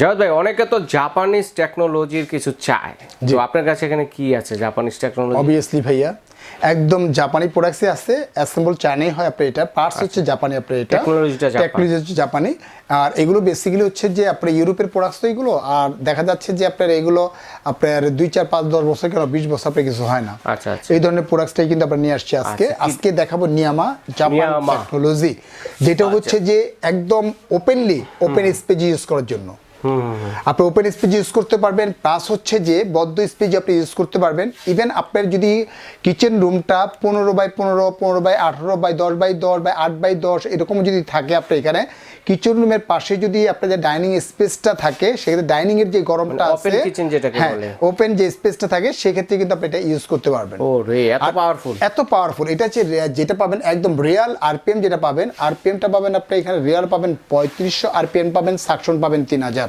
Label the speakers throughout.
Speaker 1: জাভেদ ভাই অনেকে তো জাপানিজ টেকনোলজির কিছু চায়। তো আপনার কাছে এখানে কি আছে জাপানিজ টেকনোলজি
Speaker 2: অবভিয়াসলি ভাইয়া একদম জাপানি প্রোডাক্টসই আছে অ্যাসেম্বল চায়নাই হয় আপনার এটা পার্টস হচ্ছে জাপানি আপনার এটা।
Speaker 1: জাপানি।
Speaker 2: টেকনোলজি হচ্ছে জাপানি আর এগুলো বেসিক্যালি হচ্ছে যে আপনার ইউরোপের প্রোডাক্টস তো এগুলো আর দেখা যাচ্ছে যে আপনার এগুলো আপনার দুই চার পাঁচ দশ বছর কেন বিশ বছর আপনার কিছু হয় না।
Speaker 1: আচ্ছা আচ্ছা।
Speaker 2: এই ধরনের প্রোডাক্টসটাই কিন্তু আমরা নিয়ে আসছি আজকে।
Speaker 1: আচ্ছা,
Speaker 2: আজকে দেখাবো নিয়ামা জাপান টেকনোলজি যেটা হচ্ছে যে একদম ওপেনলি ওপেন স্পেস ইউজ করার জন্য। আপনি ওপেন স্পেস ইউজ করতে পারবেন প্লাস হচ্ছে যে বদ্ধ স্পেস আপনি ইউজ করতে পারবেন ইভেন আপনার যদি কিচেন রুমটা পনেরো বাই পনেরো পনেরো বাই আঠারো বাই দশ বাই দশ বাই আট বাই দশ এরকম যদি থাকে আপনার এখানে কিচেন রুমের পাশে যদি আপনার যে ডাইনিং স্পেসটা থাকে সেক্ষেত্রে ডাইনিং এর যে গরমটা
Speaker 1: মানে
Speaker 2: আছে
Speaker 1: kitchen যেটাকে
Speaker 2: হ্যাঁ
Speaker 1: বলে।
Speaker 2: ওপেন যে স্পেসটা থাকে সেক্ষেত্রে কিন্তু আপনি এটা ইউজ করতে পারবেন
Speaker 1: ও রে এত পাওয়ারফুল
Speaker 2: এত পাওয়ারফুল এটা হচ্ছে যেটা পাবেন একদম রিয়াল আরপিএম যেটা পাবেন আরপিএমটা পাবেন আপনি এখানে রিয়াল পাবেন পঁয়ত্রিশশো আরপিএম পাবেন সাকশন পাবেন তিন হাজার।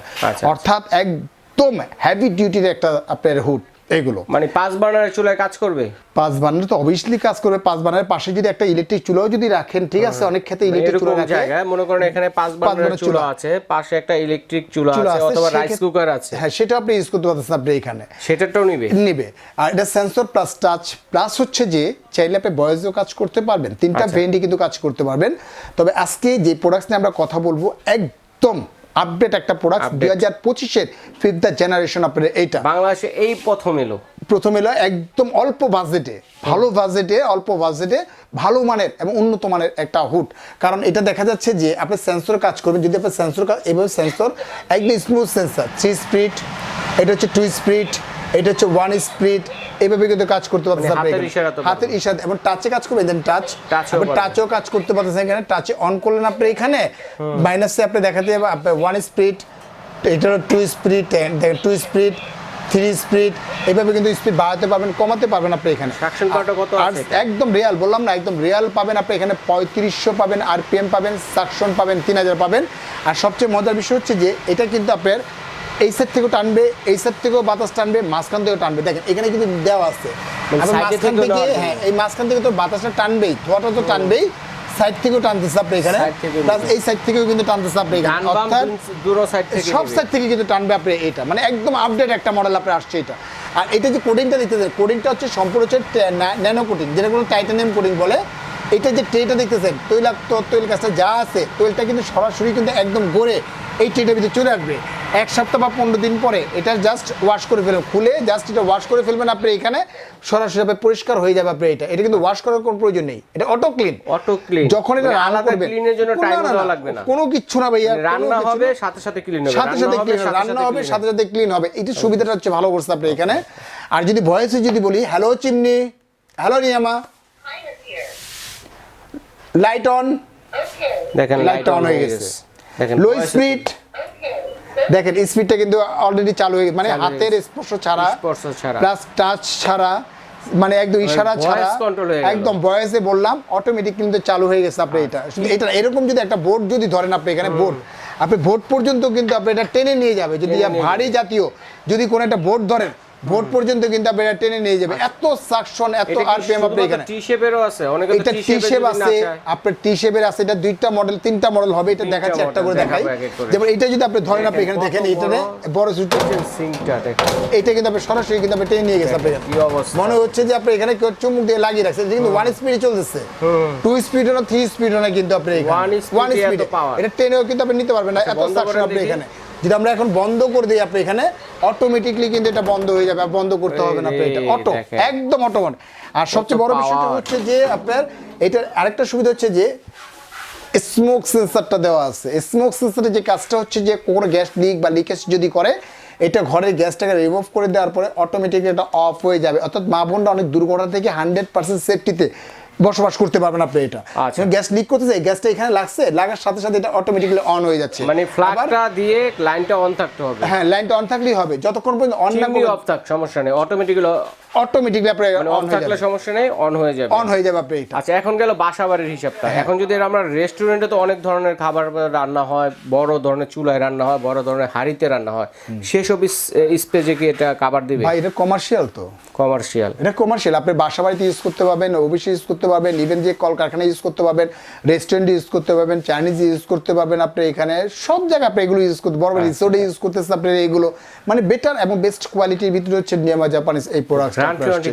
Speaker 2: অর্থাৎ একদম হেভি ডিউটির একটা আপনার হুড এগুলো।
Speaker 1: মানে পাঁচ বার্নারের চুলায় কাজ করবে?
Speaker 2: পাঁচ বার্নার তো অবভিয়াসলি কাজ করবে পাঁচ বানার পাশে যদি একটা ইলেকট্রিক চুলাও যদি রাখেন ঠিক আছে অনেক ক্ষেত্রে ইলেকট্রিক চুলা রাখে।
Speaker 1: জায়গায় মনে করেন এখানে পাঁচ বার্নারের
Speaker 2: বার্নারের
Speaker 1: চুলা।
Speaker 2: চুলা।
Speaker 1: আছে পাশে একটা ইলেকট্রিক চুলা
Speaker 2: চুলা
Speaker 1: আছে অথবা রাইস কুকার আছে।
Speaker 2: হ্যাঁ সেটা আপনি ইউজ করতে পারতেছেন আপনি এখানে।
Speaker 1: সেটাটাও নিবে?
Speaker 2: নিবে। আর এটা সেন্সর প্লাস টাচ প্লাস হচ্ছে যে চাইলে আপনি বয়সেও কাজ করতে পারবেন তিনটা
Speaker 1: আচ্ছা।
Speaker 2: ভেন্ডি কিন্তু কাজ করতে পারবেন। তবে আজকে যে প্রোডাক্টস নিয়ে আমরা কথা বলব একদম আপডেট একটা প্রোডাক্ট। দুই হাজার পঁচিশের ফিফথ জেনারেশন আপনার এইটা
Speaker 1: বাংলাদেশে এই প্রথম এলো।
Speaker 2: প্রথম এলো একদম অল্প বাজেটে ভালো বাজেটে অল্প বাজেটে ভালো মানের এবং উন্নত মানের একটা হুড কারণ এটা দেখা যাচ্ছে যে আপনি সেন্সর কাজ করবেন যদি আপনার সেন্সর কাজ এভাবে সেন্সর একদম স্মুথ সেন্সর থ্রি স্পিড এটা হচ্ছে টু স্পিড এটা হচ্ছে ওয়ান স্পিড এইভাবে কিন্তু কাজ করতে পারতেছেন
Speaker 1: মানে
Speaker 2: আপনি
Speaker 1: হাতের
Speaker 2: ইশারা এবং টাচে কাজ করবেন দেন টাচ আপনি
Speaker 1: পারবেন।
Speaker 2: টাচও কাজ করতে পারতেছেন এখানে। টাচে অন করলেন আপনি এখানে। মাইনাসে আপনি দেখাতে যাবে আপনার ওয়ান স্পিড এটা two speed two speed three speed এইভাবে কিন্তু স্পিড বাড়াতে পারবেন কমাতে পারবেন আপনি এখানে। আর
Speaker 1: আছে?
Speaker 2: একদম রিয়াল বললাম না একদম রিয়াল পাবেন আপনি এখানে পঁয়ত্রিশশো পাবেন আরপিএম পাবেন সাকশন পাবেন তিন হাজার পাবেন। আর সবচেয়ে মজার বিষয় হচ্ছে যে এটা কিন্তু আপনার এই সাইড থেকেও টানবে এই সাইড থেকেও বাতাস টানবে মাঝখান থেকেও টানবে। দেখেন এখানে কিন্তু দেওয়া আছে।
Speaker 1: মানে
Speaker 2: মাঝখান থেকে হ্যাঁ এই মাঝখান থেকে তো বাতাসটা টানবেই ধোয়াটা তো টানবেই সাইড থেকেও টানতেছে আপনি এখানে। প্লাস এই সাইড থেকেও কিন্তু টানতেছে আপনি এখানে। অর্থাৎ
Speaker 1: থেকে
Speaker 2: সব সাইড থেকে কিন্তু টানবে আপনি এটা। মানে একদম আপডেট একটা মডেল আপনি আসছে এটা। আর এটা যে কোডিংটা দেখতেছেন কোডিংটা হচ্ছে সম্পূর্ণ হচ্ছে ন্যানো কোডিং যেটা কোনো টাইটানিয়াম কোডিং বলে। এটা যে ট্রেটা দেখতেছেন তৈলাক্ত তৈল গাছটা যা আছে তৈলটা কিন্তু সরাসরি কিন্তু একদম গড়ে এই ট্রেটার ভিতরে চলে আসবে। এক সপ্তাহ বা পনেরো দিন পরে এটা জাস্ট ওয়াশ করে ফেলবেন খুলে জাস্ট এটা ওয়াশ করে ফেলবেন আপনি এখানে সরাসরি পরিষ্কার হয়ে যাবে আপনি এটা। এটা কিন্তু ওয়াশ করার কোনো প্রয়োজন নেই। এটা অটো ক্লিন
Speaker 1: অটো ক্লিন
Speaker 2: যখন এটা রান্না
Speaker 1: আলাদা
Speaker 2: করবেন
Speaker 1: ক্লিনের জন্য
Speaker 2: কোনো-
Speaker 1: টাইম দেওয়া লাগবে না।
Speaker 2: কোনো কিচ্ছু না ভাইয়া
Speaker 1: রান্না হবে সাথে সাথে ক্লিন হবে।
Speaker 2: সাথে সাথে ক্লিন রান্না হবে সাথে সাথে ক্লিন হবে। এটা সুবিধাটা হচ্ছে ভালো করছে আপনি এখানে। আর যদি ভয়েসে যদি বলি হ্যালো চিমনি হ্যালো নিয়ামা. লাইট অন
Speaker 1: দেখেন
Speaker 2: লাইট অন হয়ে গেছে।
Speaker 1: দেখেন
Speaker 2: লো স্পিড. দেখেন স্পিডটা কিন্তু অলরেডি চালু হয়ে গেছে। মানে হাতের স্পর্শ ছাড়া
Speaker 1: স্পর্শ ছাড়া।
Speaker 2: প্লাস টাচ ছাড়া মানে একদম ইশারা
Speaker 1: voice
Speaker 2: ছাড়া। একদম ভয়েসে বললাম অটোমেটিক কিন্তু চালু হয়ে গেছে আপনি এটা। শুধু এটা এরকম যদি একটা বোর্ড যদি ধরেন আপনি এখানে বোর্ড আপনি বোর্ড পর্যন্ত কিন্তু আপনি এটা টেনে নিয়ে যাবে। যদি ভারী জাতীয় যদি কোনো একটা বোর্ড ধরেন বোর্ড পর্যন্ত কিন্তু আপনি এটা টেনে নিয়ে যাবে এত সাকশন এত আরপিএম আপনি এখানে।
Speaker 1: টি শেপেরও আছে? অনেকে
Speaker 2: এটা
Speaker 1: টি
Speaker 2: শেপ আছে আপনার টি শেপের আছে এটা দুইটা মডেল তিনটা মডেল হবে এটা দেখাচ্ছি একটা করে দেখাই। যেমন এটা যদি আপনি ধরেন আপনি এখানে
Speaker 1: দেখেন,
Speaker 2: এটা বড়? সুইচ
Speaker 1: সিঙ্কটা দেখেন।
Speaker 2: এটা কিন্তু আপনি সরাসরি কিন্তু আপনি টেনে নিয়ে গেছে আপনি
Speaker 1: কি অবস্থা।
Speaker 2: মনে হচ্ছে যে আপনি এখানে কেউ চুমুক দিয়ে লাগিয়ে রাখছেন কিন্তু ওয়ান স্পিডে চলতেছে। টু স্পিড না থ্রি স্পিড না কিন্তু আপনি
Speaker 1: এত power।
Speaker 2: এটা টেনেও কিন্তু আপনি নিতে পারবেন না এত সাকশন আপনি এখানে। যদি আমরা এখন বন্ধ করে দিই আপনি এখানে অটোমেটিকলি কিন্তু এটা বন্ধ হয়ে যাবে বন্ধ করতে হবে না আপনি এটা। অটো একদম অটো আর সবচেয়ে বড় বিষয়টা। হচ্ছে যে আপনার এটার আরেকটা সুবিধা হচ্ছে যে স্মোক সেন্সরটা দেওয়া আছে। স্মোক সেন্সরের যে কাজটা হচ্ছে যে কোনো গ্যাস লিক বা লিকেজ যদি করে এটা ঘরের গ্যাসটাকে রিমুভ করে দেওয়ার পরে অটোমেটিকলি এটা অফ হয়ে যাবে। অর্থাৎ মা বোনরা অনেক দুর্ঘটনা থেকে হান্ড্রেড পার্সেন্ট সেফটিতে বসবাস করতে পারবেন আপনি এটা।
Speaker 1: আচ্ছা।
Speaker 2: গ্যাস লিক করতেছে গ্যাসটা এখানে লাগছে লাগার সাথে সাথে এটা অটোমেটিকলি অন হয়ে যাচ্ছে।
Speaker 1: মানে ফ্ল্যাগটা দিয়ে লাইনটা অন থাকতে হবে।
Speaker 2: হ্যাঁ লাইনটা অন থাকলেই হবে। যতক্ষণ পর্যন্ত অন না
Speaker 1: অফ থাক সমস্যা নেই। অটোমেটিক্যালি
Speaker 2: অটোমেটিকলি আপনার
Speaker 1: মানে
Speaker 2: অন
Speaker 1: থাকলে সমস্যা নেই অন হয়ে যাবে।
Speaker 2: অন হয়ে যাবে আপনি এটা।
Speaker 1: আচ্ছা এখন গেল বাসা বাড়ির হিসাবটা।
Speaker 2: হ্যাঁ।
Speaker 1: এখন যদি আমরা রেস্টুরেন্টে তো অনেক ধরনের খাবার রান্না হয় বড় ধরনের চুলায় রান্না হয় বড় ধরনের হাড়িতে রান্না হয় সেসব স্পেজে কি এটা খাবার দিবে?
Speaker 2: ভাই এটা কমার্শিয়াল তো।
Speaker 1: কমার্শিয়াল
Speaker 2: এটা কমার্শিয়াল আপনি বাসা বাড়িতে ইউজ করতে পারবেন অফিসে ইউজ করতে করতে পারবেন ইভেন যে কলকারখানা ইউজ করতে পারবেন রেস্টুরেন্ট ইউজ করতে পারবেন চাইনিজ ইউজ করতে পারবেন আপনি এখানে সব জায়গায় আপনি এগুলো ইউজ করতে বড় রিসোর্টে ইউজ করতেছেন আপনি এগুলো। মানে বেটার এবং বেস্ট কোয়ালিটির ভিতরে হচ্ছে নিয়ামা জাপানিজ এই প্রোডাক্ট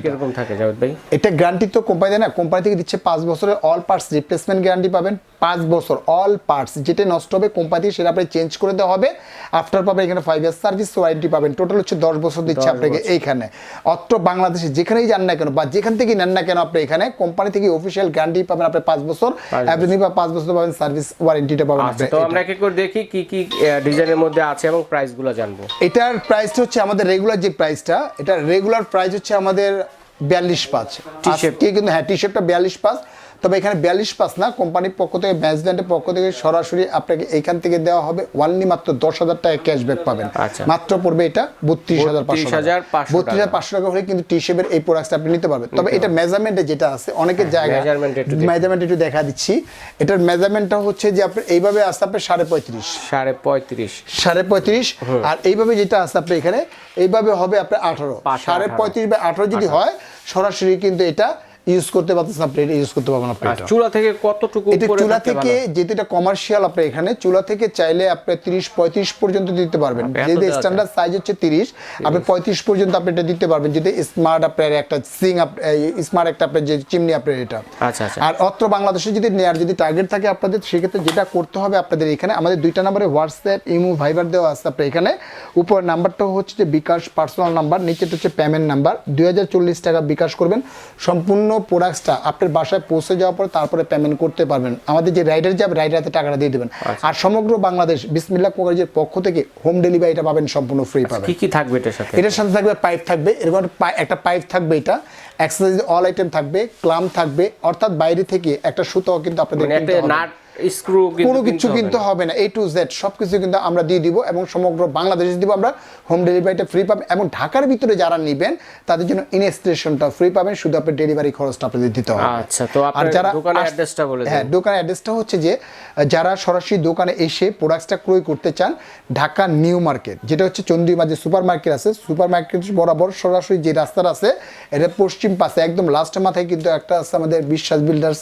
Speaker 1: কীরকম থাকে জাভেদ ভাই?
Speaker 2: এটা গ্যারান্টি তো কোম্পানি দেয় না কোম্পানি থেকে দিচ্ছে পাঁচ বছরের অল পার্টস রিপ্লেসমেন্ট গ্যারান্টি পাবেন পাঁচ বছর অল পার্টস যেটা নষ্ট হবে কোম্পানি সেটা আপনি চেঞ্জ করে দেওয়া হবে আফটার পাবেন এখানে ফাইভ ইয়ার সার্ভিস ওয়ারেন্টি পাবেন টোটাল হচ্ছে দশ বছর দিচ্ছে আপনাকে এইখানে। অত্র বাংলাদেশে যেখানেই যান না কেন বা যেখান থেকে নেন না কেন আপনি এখানে কোম্পানি থেকে অফিসিয়াল গ্যারান্টি পাবেন আপনি পাঁচ বছর এভরিথিং বা পাঁচ বছর পাবেন সার্ভিস ওয়ারেন্টিটা পাবেন
Speaker 1: আচ্ছা তো আমরা এক করে দেখি কি কি ডিজাইনের মধ্যে আছে এবং প্রাইসগুলো জানব।
Speaker 2: এটার প্রাইসটা হচ্ছে আমাদের রেগুলার যে প্রাইসটা এটা রেগুলার প্রাইস হচ্ছে আমাদের বিয়াল্লিশ পাঁচ।
Speaker 1: টি শার্ট
Speaker 2: আজকে কিন্তু হ্যাঁ টি শার্টটা বিয়াল্লিশ পাঁচ। তবে এখানে বিয়াল্লিশ পাঁচ না। কোম্পানির পক্ষ থেকে ম্যাচব্যান্ডের পক্ষ থেকে সরাসরি আপনাকে এইখান থেকে দেওয়া হবে। ওয়ানলি মাত্র দশ হাজার টাকা ক্যাশব্যাক পাবেন।
Speaker 1: আচ্ছা।
Speaker 2: মাত্র পড়বে এটা বত্রিশ হাজার পাঁচশো
Speaker 1: 32,500
Speaker 2: বত্রিশ হাজার পাঁচশো টাকা। হলে কিন্তু টি শেপের এই প্রোডাক্টটা আপনি নিতে পারবেন। তবে এটা মেজারমেন্টে যেটা আছে অনেকের জায়গায়
Speaker 1: একটু দেখি।
Speaker 2: মেজারমেন্ট একটু দেখা দিচ্ছি। এটার মেজারমেন্টটা হচ্ছে যে আপনি এইভাবে আসতে আপনার সাড়ে পঁয়ত্রিশ।
Speaker 1: সাড়ে পঁয়ত্রিশ।
Speaker 2: সাড়ে পঁয়ত্রিশ। আর এইভাবে যেটা আছে আপনার এখানে এইভাবে হবে আপনার আঠারো। সাড়ে পঁয়ত্রিশ বা আঠারো যদি হয় সরাসরি কিন্তু এটা ইউজ করতে পারতেছেন আপনি এটা ইউজ করতে পারবেন আপনি
Speaker 1: চুলা থেকে কতটুকু
Speaker 2: এটা চুলা থেকে এটা কমার্শিয়াল আপনি এখানে চুলা থেকে চাইলে আপনি তিরিশ পঁয়ত্রিশ পর্যন্ত দিতে পারবেন। যদি স্ট্যান্ডার্ড সাইজ হচ্ছে তিরিশ আপনি পঁয়ত্রিশ পর্যন্ত আপনি এটা দিতে পারবেন। যদি স্মার্ট আপনার একটা সিং স্মার্ট একটা আপনার যে চিমনি আপনার এটা।
Speaker 1: আচ্ছা আচ্ছা।
Speaker 2: আর অত্র বাংলাদেশে যদি নেয়ার যদি টার্গেট থাকে আপনাদের সেক্ষেত্রে যেটা করতে হবে আপনাদের এখানে আমাদের দুইটা নাম্বারে হোয়াটসঅ্যাপ ইমো ভাইবার দেওয়া আছে আপনার এখানে। উপর নাম্বারটা হচ্ছে যে বিকাশ পার্সোনাল নাম্বার নিচেটা হচ্ছে পেমেন্ট নাম্বার দুই হাজার চল্লিশ টাকা বিকাশ করবেন। সম্পূর্ণ প্রোডাক্টসটা আপনার বাসায় পৌঁছে যাওয়ার পর তারপরে পেমেন্ট করতে পারবেন। আমাদের যে রাইডার যাবে রাইডার হাতে টাকাটা দিয়ে দেবেন। আর সমগ্র বাংলাদেশ বিসমিল্লা কোকারেজের পক্ষ থেকে হোম ডেলিভারিটা পাবেন সম্পূর্ণ ফ্রি পাবেন।
Speaker 1: কি কি থাকবে এটার সাথে?
Speaker 2: এটার সাথে থাকবে পাইপ থাকবে এরকম একটা পাইপ থাকবে এটা। এক্সারসাইজ অল আইটেম থাকবে ক্লাম থাকবে। অর্থাৎ বাইরে থেকে একটা সুতো কিন্তু আপনাদের
Speaker 1: মানে। নাট স্ক্রু
Speaker 2: কোনো কিছু কিন্তু হবে না এ টু জেড সব কিছু কিন্তু আমরা দিয়ে দিব এবং সমগ্র বাংলাদেশে দিব। আমরা হোম ডেলিভারিটা ফ্রি পাবেন এবং ঢাকার ভিতরে যারা নেবেন তাদের জন্য ফ্রি পাবেন। শুধু ডেলিভারি খরচটা আপনাদের দিতে হবে।
Speaker 1: আচ্ছা তো আপনার দোকানের অ্যাড্রেসটা বলে
Speaker 2: হ্যাঁ দোকানের অ্যাড্রেসটা হচ্ছে যে যারা সরাসরি দোকানে এসে প্রোডাক্টসটা ক্রয় করতে চান ঢাকা নিউ মার্কেট যেটা হচ্ছে চন্দ্রিমা যে সুপার মার্কেট আছে সুপার মার্কেট বরাবর সরাসরি যে রাস্তাটা আছে এটা পশ্চিম পাশে একদম লাস্ট মাথায় কিন্তু একটা আছে আমাদের Biswas builders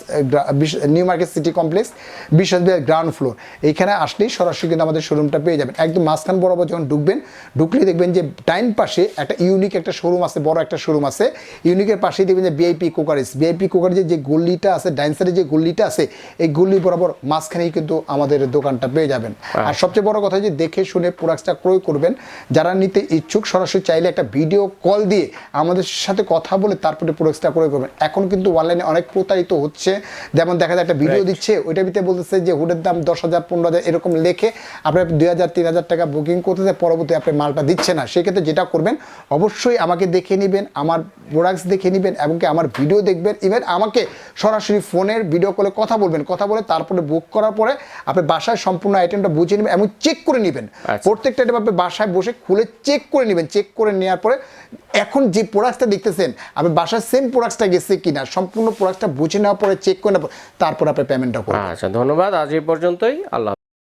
Speaker 2: new market city complex. Biswas builder ground floor এইখানে আসলেই সরাসরি কিন্তু আমাদের শোরুমটা পেয়ে যাবেন। একদম মাঝখান বরাবর যখন ঢুকবেন ঢুকলে দেখবেন যে ডাইন পাশে একটা ইউনিক একটা শোরুম আছে বড় একটা শোরুম আছে। ইউনিকের পাশেই দেখবেন যে বিআইপি কোকারিস বিআইপি কোকারিজের যে গল্লিটা আছে ডাইন সাইডে যে গল্লিটা আছে এই গল্লি বরাবর মাঝখানেই কিন্তু আমাদের দোকানটা পেয়ে যাবেন। আর সবচেয়ে বড় কথা যে দেখে শুনে প্রোডাক্টটা ক্রয় করবেন। যারা নিতে ইচ্ছুক সরাসরি চাইলে একটা ভিডিও কল দিয়ে আমাদের সাথে কথা বলে তারপরে প্রোডাক্টটা ক্রয় করবেন। এখন কিন্তু অনলাইনে অনেক প্রতারিত হচ্ছে। যেমন দেখা যায় একটা ভিডিও দিচ্ছে ওইটা ভিতরে বলতেছে যে হুডের দাম দশ হাজার পনেরো হাজার এরকম লেখে আপনার দুই হাজার তিন হাজার টাকা বুকিং করতেছে পরবর্তী আপনি মালটা দিচ্ছে না। সেক্ষেত্রে যেটা করবেন অবশ্যই আমাকে দেখে নেবেন আমার প্রোডাক্টস দেখে নেবেন এবং কি আমার ভিডিও দেখবেন। ইভেন আমাকে সরাসরি ফোনের ভিডিও কলে কথা বলবেন। কথা বলে তারপরে বুক করার পরে আপনি বাসায় সম্পূর্ণ আইটেমটা বুঝে নেবেন এবং চেক করে নেবেন।
Speaker 1: আচ্ছা।
Speaker 2: প্রত্যেকটা আইটেম আপনি বাসায় বসে খুলে চেক করে নেবেন। চেক করে নেওয়ার পরে এখন যে প্রোডাক্টটা দেখতেছেন আপনি বাসায় সেম প্রোডাক্টটা গেছে কিনা সম্পূর্ণ প্রোডাক্টটা বুঝে নেওয়ার পরে চেক করে নেওয়ার পর তারপর আপনি পেমেন্টটা করবেন।
Speaker 1: আচ্ছা ধন্যবাদ। আজ এই পর্যন্তই। আল্লাহ